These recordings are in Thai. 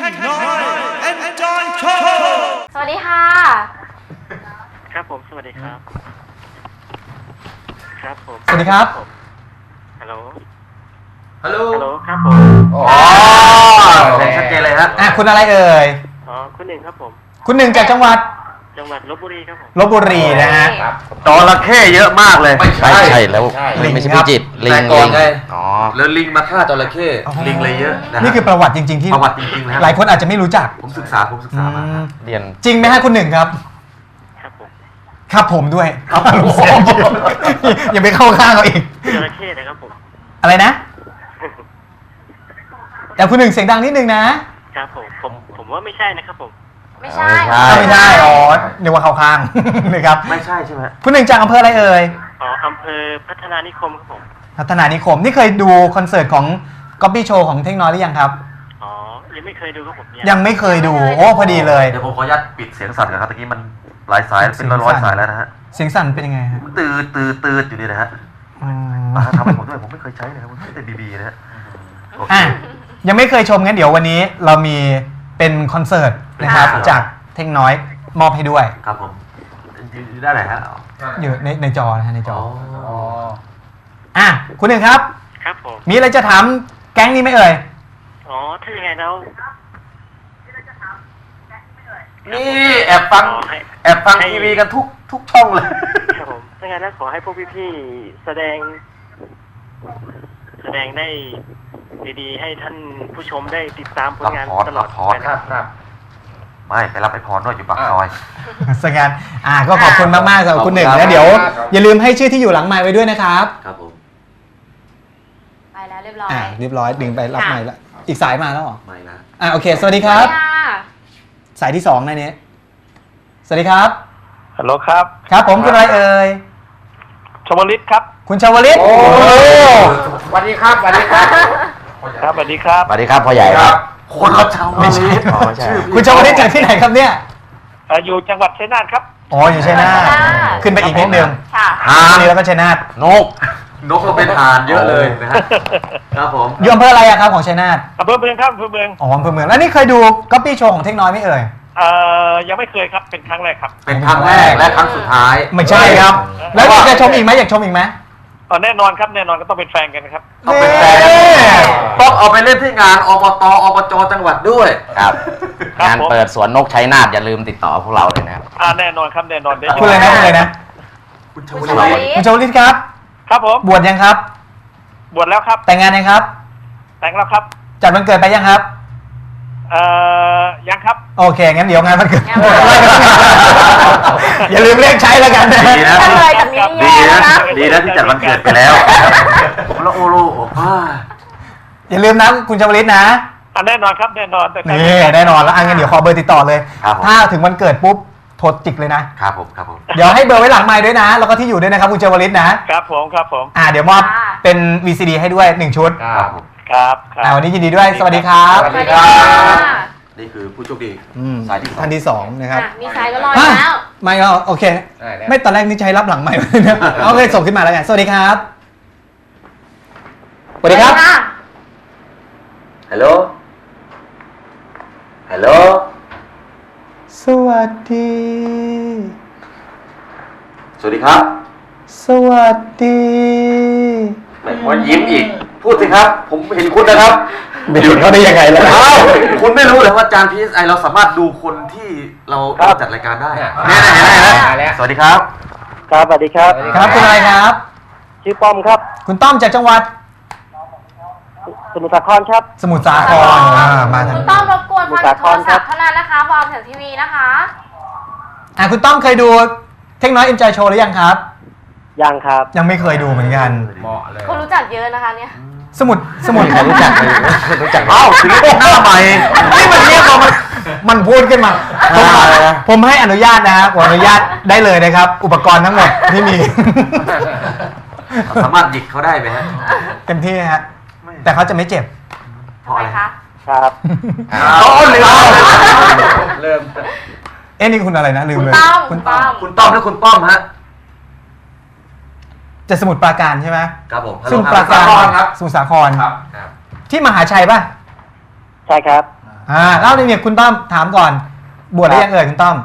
น้อย Enjoy Show สวัสดีค่ะ ครับผม สวัสดีครับ ครับผม สวัสดีครับ ฮัลโหล ฮัลโหล ฮัลโหล ครับผม อ๋อเสียงชัดเจนเลยฮะอะคุณอะไรเอ่ย อ๋อ คุณหนึ่งครับผม คุณหนึ่งจากจังหวัด จังหวัดลบบุรีครับผมลบบุรีนะฮะ ครับ จระเข้เยอะมากเลย ไม่ใช่ ใช่แล้วใช่ลิงไม่ใช่ครัพิบจิตรลิงแต่ก่อนลิงไง อ๋อ แล้วลิงมาฆ่าจระเข้อ๋อ ลิงเลยเยอะนะฮะนี่คือประวัติจริง ๆ ที่ประวัติจริงๆนะฮะหลายคนอาจจะไม่รู้จักผมศึกษาผมศึกษามาอืมเรียน จริงไหมฮะคุณหนึ่งครับ ครับผมครับผมด้วยครับผม อย่าไปเข้าข้างเราอีก จระเข้นะครับผม อะไรนะ แต่คุณหนึ่งเสียงดังนิดนึงนะ ครับผมผมผมว่าไม่ใช่นะครับผม ไม่ใช่ไม่ใช่อ้าวไม่ใช่อ๋อนึกว่าเข้าข้าง นะครับไม่ใช่ใช่ไหมคุณหนึ่งจากอำเภออะไรเอ่ยอ๋ออำเภอพัฒนานิคมครับผม พัฒนานิคมนี่เคยดูคอนเสิร์ตของก๊อปปี้โชว์ของเทคโนโลยีหรือยังครับ อ๋อ ยังไม่เคยดูครับผมยังไม่เคยดูโอ้พอดีเลย เดี๋ยวผมขออนุญาตปิดเสียงสั่นก่อนครับตะกี้มันหลายสายเป็นร้อยๆสายแล้วนะฮะเสียงสั่นเป็นยังไงฮะมันตืดตืดตืดอยู่นี่นะฮะอืมอ่าทำให้ผมด้วยผมไม่เคยใช้เลยครับผมใช้แต่บีบีนะฮะโอเคอะยังไม่เคยชมงั้นเดี๋ยววันนี้เรามีเป็นคอนเสิร์ต นะครับ ค่ะ จากเทคน้อยมอบให้ด้วย ครับผมอยู่อยู่ด้านไหนฮะอยู่ในในจอนะฮะในจอ๋อออะคุณหนึ่งครับ ครับผม มีอะไรจะถามแก๊งนี้ไหมเอ่ย อ๋อ ถ้ายังไงแล้วนี่แอบฟังขอให้ แอบฟังทีวีกันทุกทุกช่องเลย ครับผมถ้าอย่างนั้นแล้วขอให้พวกพี่ๆ แสดง แสดงได้ดีๆ ให้ท่านผู้ชมได้ติดตามผลงานรับพรตลอดรับพรไปนะครับ ครับ ไม่ไปรับไอพรด้วยอยู่ปากซอย สงานอะก็ขอบคุณมากๆสำหรับคุณหนึ่งขอบคุณครันะบเดี๋ยว อย่าลืมให้ชื่อที่อยู่หลังไมค์ไว้ด้วยนะครับครับผมไปแล้วเรียบร้อยอะเรียบร้อยดึงไปรับไมค์แล้วอีกสายมาแล้วเหรอไม่นะอะโอเค สวัสดีคสรัวับสดีค่ะสายที่สองในนี้สวัสดีครับ ฮัลโหลครับครับผมคุณอะไรเอ่ยชวลิตครับ คุณชาวลิตโอ้ สวัสดีครับสวัสดีครับ ครับสวัสดีครับ สวัสดีครับพ่อใหญ่ครับ คนละชาวไม่ใช่อ๋อไม่ใช่คุณชาวลิตจากที่ไหนครับเนี่ย เอ่ออยู่จังหวัดชัยนาทครับ อ๋ออยู่ชัยนาทชัยนาท ขึ้นไปอีกนิดนึงค่ะ หาอันนนี้แล้วก็ชัยนาทนก นกก็เป็นหานเยอะเลยนะฮะครับผม อยู่อำเภออะไรอะครับของชัยนาทอำเภอเมืองครับอำเภอเมืองอ๋ออำเภอเมืองแล้วนี่เคยดูก๊อปปี้โชว์ของเทคน้อยไหม่เอ่ย เอ่อยังไม่เคยครับเป็นครั้งแรกครับ เป็นครั้งแรกและครั้งสุดท้าย ไม่ใช่ครับ แล้วอยากจะชมอีกไหมอยากชมอีกไหม เอ่อแน่นอนครับแน่นอนก็ต้องเป็นแฟนกันครับ ต้องเป็นแฟนเน่ต้องเอาไปเล่นที่งานอบตอบจจังหวัดด้วย ครับ ครับงานผม เปิดสวนนกชัยนาทอย่าลืมติดต่อพวกเราเลยนะครับ อ่าแน่นอนครับแน่นอนได้คุณเลยนะคุณเลยนะคุณชคุณวชวลิลิตตคุณชาวลิตครับ ครับผมบวชยังครับ บวชแล้วครับแต่งงานยังครับ แต่งแล้วครับ จัดวันเกิดไปยังครับ เอ่อยังครับ โอเค งั้นเดี๋ยวงานวันเกิดงานวันเกิด อย่าลืมเรียกใช้แล้วกันนะดีนะถ้าเลยแบบนี้ดีแย่นะ นะ ดีนะที่จัดวันเกิดไปแล้วแล้วโอโลโอ้ป้าอย่าลืมนะคุณชาวลิตนะอ่าแน่นอนครับแน่นอนแต่งนี่แน่นอนแล้วอันงั้นเดี๋ยวขอเบอร์ติดต่อเลยครับผมถ้าถึงวันเกิดปุ๊บโทรจิกเลยนะ ครับผมครับผม เดี๋ยวให้เบอร์ไว้หลังไมค์ด้วยนะ แล้วก็ที่อยู่ด้วยนะครับคุณชาวลิตนะ ครับผมครับผม อ่าเดี๋ยวมอบเป็น VCD ให้ด้วย 1 ชุด ครับผม ครับครับอ่าวันนี้ยินดีด้วย สวัสดีครับ สวัสดีค่ะนี่คือผู้โชคดี อืมสายที่สอง ท่านที่สองนะครับอะมีสายก็รออยู่แล้ว ไม่ก็โอเคไม่ตอนแรกนี่ใช้รับหลังใหม่เลยนะเอาเลยส่งขึ้นมาแล้วกันสวัสดีครับ สวัสดีครับ ฮัลโหล ฮัลโหล สวัสดี สวัสดีครับ สวัสดี แหมว่ายิ้มอีก พูดสิครับ ผมเห็นคุณนะครับไปหยุดเขาได้ยังไงล่ะ อ้าวคุณไม่รู้เหรอว่าจาน PSI เราสามารถดูคนที่เราเราจัดรายการได้เนี่ยเห็นไหมเห็นไหมสวัสดีครับ ครับสวัสดีครับครับคุณอะไรครับ ชื่อป้อมครับ คุณต้อมจากจังหวัดสมุทรสาครครับ สมุทรสาครอ่ามาทางคุณต้องรบกวนฟังสาคโทรรครัศับพท์เท่านั้นนะคะวอลถึงทีวีนะคะ อ่าคุณต้อมเคยดูเทคโนโลยีเอ็มจโชว์หรือยังครับ ยังครับ ยังไม่เคยดูเหมือนกันคนรู้จักเยอะนะคะเนี่ย สมุดสมุดใครรู้จักรู้จักเอ้าถึงได้หน้าใหม่นี่มันเรียกว่ามันมันพูดขึ้นมาผมอ่าผมให้อนุญาตนะครับผมอนุญาตได้เลยนะครับ อุปกรณ์ทั้งหมดที่มี สามารถหยิกเขาได้ไหมฮะเต็มที่ฮะแต่เขาจะไม่เจ็บ ทำไมคะ ครับเอาลืมเริ่มเอ๊ะนี่คุณอะไรนะลืมคุณเลยต้อมคุคุณณต้อมคุณต้อมและคุณป้อมฮะ จะสมุดปราการใช่ไหมครับผมสมุดปราการครับ สมุทรสาครครับ ที่มหาชัยป่ะใช่ครับออ่าเล่าเนี่ยคุณต้อมถามก่อน บวชหรือยังเอ่ยคุณต้อม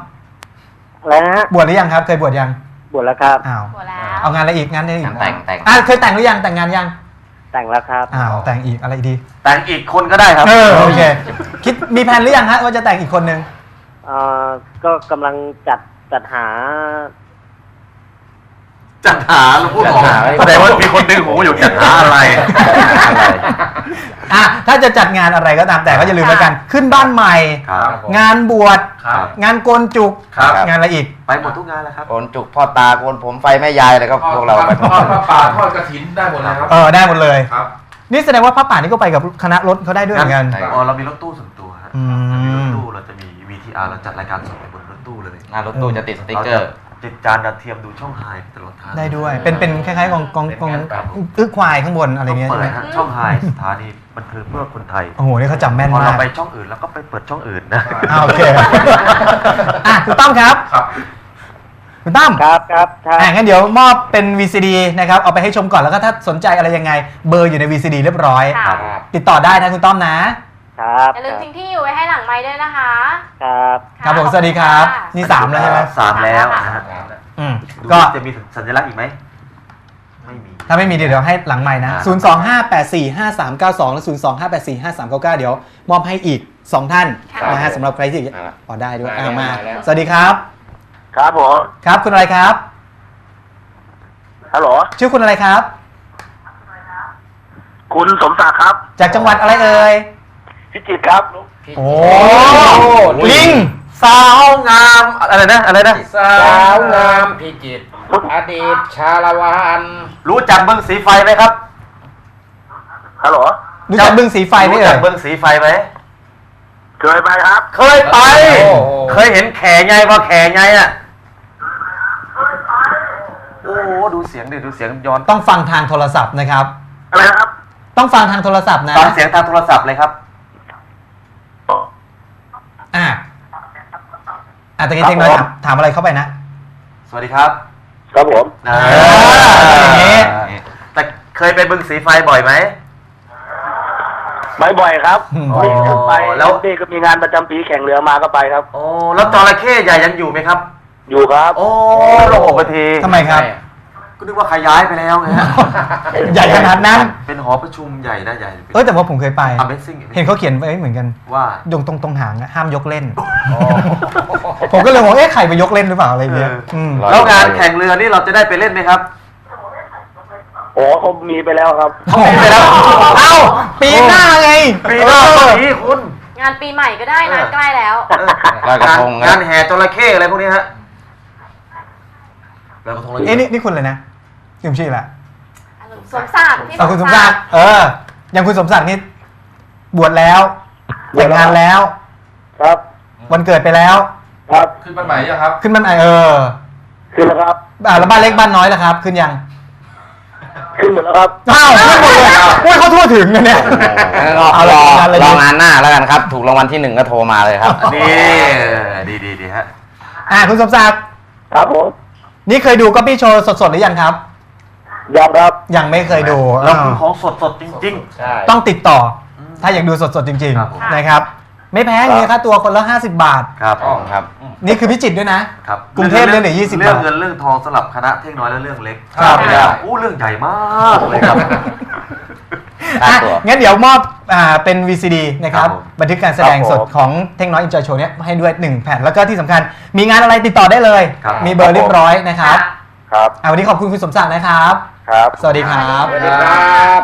อะไรนะฮะบวชหรือยังครับ เคยบวชยังบวชแล้วครับ อ้าวหมดแล้ว เอางานอะไรอีกงานอะไรอีกงานแต่งแต่ง อ่าเคยแต่งหรือยังแต่งงานยังแต่งแล้วครับ อ้าวแต่งอีกอะไรดีแต่งอีกคนก็ได้ครับ เออโอเค คิดมีแผนหรือยังฮะว่าจะแต่งอีกคนนึง เอ่อก็กำลังจัดจัดหา จัดหาแล้วพูดออกจัดหาแสดงว่ามีคนดึงหูอยู่จัดหาอะไร อะไร อะถ้าจะจัดงานอะไรก็ตามแต่ก็อย่าลืมแล้วกัน ขึ้นบ้านใหม่ ครับงานบวช ครับ งานโกนจุก ครับ งานอะไรอีก ไปหมดทุกงานแล้วครับ โกนจุกพ่อตาโกนผมไฟแม่ยายอะไรก็พวกเราไปหมดทอดพระป่าทอดกระถินได้หมดเลยครับ เออได้หมดเลย ครับ นี่แสดงว่าพระป่านี่ก็ไปกับคณะรถเขาได้ด้วยเหมือนกัน ใช่ อ๋อเรามีรถตู้ส่วนตัวฮะอืม เรามีรถตู้เราจะมี VTR เราจัดรายการสดไปบนรถตู้เลยหน้ารถตู้จะติดสติ๊กเกอร์ ติดจานดาวเทียมดูช่องไฮตลอดทางได้ด้วย เป็นเป็นคล้ายๆกองกองกองเป็นงานแบบอึกควายข้างบนอะไรเงี้ยเปิใช่ไหมดฮะช่องไฮสถานีบันเทิงเพื่อคนไทยโอ้โหนี่เขาจำแม่นพอมาเรากไปช่องอื่นแล้วก็ไปเปิดช่องอื่นนะ อ่าโอเคอะคุณตั้มครับครับ คุณตั้มครับครับครับอะงั้นเดี๋ยวมอบเป็น VCD นะครับเอาไปให้ชมก่อนแล้วก็ถ้าสนใจอะไรยังไง เบอร์อยู่ใน VCD เรียบร้อย ค่ะ ติดต่อได้นะคุณต้อมนะ ครับอย่าลืมทิ้งที่อยู่ไว้ให้หลังไม้ด้วยนะคะครับครับผมขอสวัสดีครับค่ะนี่สามแล้วใช่ไหมสามแล้วนะฮะอืมก็ ก็จะมีสัญลักษณ์อีกไหม ไม่มี ถ้าไม่มีเดี๋ยวให้หลังใหม่นะ อ่า 0 2 5 8 4 5 3 9 2 และ 0 2 5 8 4 5 3 9 9 เดี๋ยวมอบให้อีก 2 ท่านค่ะ นะฮะสำหรับใครที่มาละพอได้ด้วยมาแล้วอะมา มาแล้ว สวัสดีครับ ครับผมครับ คุณอะไรครับ ฮัลโหลชื่อคุณอะไรครับ คุณสมศักดิ์ครับ จากจังหวัดอะไรเอ่ย พิจิตรครับโอ้ลิลิงงสาวงามอะไรนะอะไรนะสาวงามพิจิตรอดีตชาละวันรู้จักเบิ้งสีไฟไหมครับฮัลโหลรู้จักบึงสีไฟไหมรู้เอ่จัยกเบิ้งสีไฟไหมเคยไปครับ เคยไปโอ้โหเคยเห็นแขไงพอแขไงอะโอ้โหดูเสียงดิดูเสียงย้อนต้องฟังทางโทรศัพท์นะครับอะไรนะครับ ต้องฟังทางโทรศัพท์นะฟังเสียงทางโทรศัพท์เลยครับ อะอ่ะตะกี้เทคโนโลยีถามถามอะไรเข้าไปนะ สวัสดีครับครับผมอ่าอย่างนี้ แต่เคยไปบึงสีไฟบ่อยไหม ไปบ่อยครับอืมนี่ก็ไปแล้แล้ววนี่ก็มีงานประจำปีแข่งเรือมาก็ไปครับ โอ้แล้วจระเข้ใหญ่ยังอยู่ไหมครับ อยู่ครับ โอ้โลกประทีทำไมครับ ก็นึกว่าขยายไปแล้วไงฮะใหญ่ขนาดนั้น เป็นหอประชุมใหญ่นะใหญ่เอ้ยแต่ว่าผมเคยไป Amazing เห็นเขาเขียนไว้เหมือนกันว่าตรงตรงตรงหางอะห้ามยกเล่น ผมก็เลยบอกเอ๊ะใครไปยกเล่นหรือเปล่าอะไรเงี้ยเอออืมร้อยแล้วงานแข่งเรือนี่เราจะได้ไปเล่นไหมครับ โอ้เขามีไปแล้วครับโอ้โหเอ้าปีหน้าไงปีหน้าเอก็อมีคุณ งานปีใหม่ก็ได้นะเออใกล้แล้วเออลอยกระทงงานแห่จระเข้อะไรพวกนี้ฮะ ลอยกระทงอะไรเอ้นี่นี่คุณเลยนะลืมชื่อละสมศักดิ์พี่เอาคุณสมศักดิ์เออ อย่างคุณสมศักดิ์นี่บวชแล้วแต่งงานแล้ว ครับ วันเกิดไปแล้ว ครับขึ้นบ้านใหม่ยังครับ ขึ้นบ้านไอเออขึ้นแล้วครับอ่าแล้วบ้านเล็กบ้านน้อยล่ะครับ ขึ้นยัง ขึ้นหมดแล้วครับอ้าวขึ้นหมดเลยโอ้ยเขาทั่วถึงนะเนี่ยงั้นก็เอารละองานอะไรรดีองานหน้าแล้วกันครับ ถูกรางวัลที่หนึ่งก็โทรมาเลยครับนี่ดีดีดีฮะอ่าคุณสมศักดิ์ครับผม นี่เคยดูก็ปี้โชว์สดๆหรือยังครับยังครับ ยังไม่เคยดูเราอ่าคือของสดสดๆจริง ใช่ ต้องติดต่อถ้าอยากดูสดๆจริงครับผม ๆนะครับ ไม่แพงเลยค่าตัวคนละ 50 บาทๆครับต้องครับ นี่คือพิจิตรด้วยนะ ครับกรุงเทพเนี่ยเหลือ20เรื่องบาทเงินเรื่องทองสำหรับคณะเทคน้อยและเรื่องเล็กครับอู้เรื่องใหญ่มากเลยครับ ค่าอะตัวงั้นเดี๋ยวมอบอ่าเป็น VCD นะครับ ครับผมบันทึกการแสดงครับสผดมของเทคโนโลยีจอยโชว์เนี้ยให้ด้วย 1 แผ่น แล้วก็ที่สำคัญ มีงานอะไรติดต่อได้เลย ครับ มีเบอร์เรียบร้อยนะครับครับ อ่าวันนี้ขอบคุณคุณสมศักดิ์นะครับ ครับ สวัสดีครับ สวัสดีครับ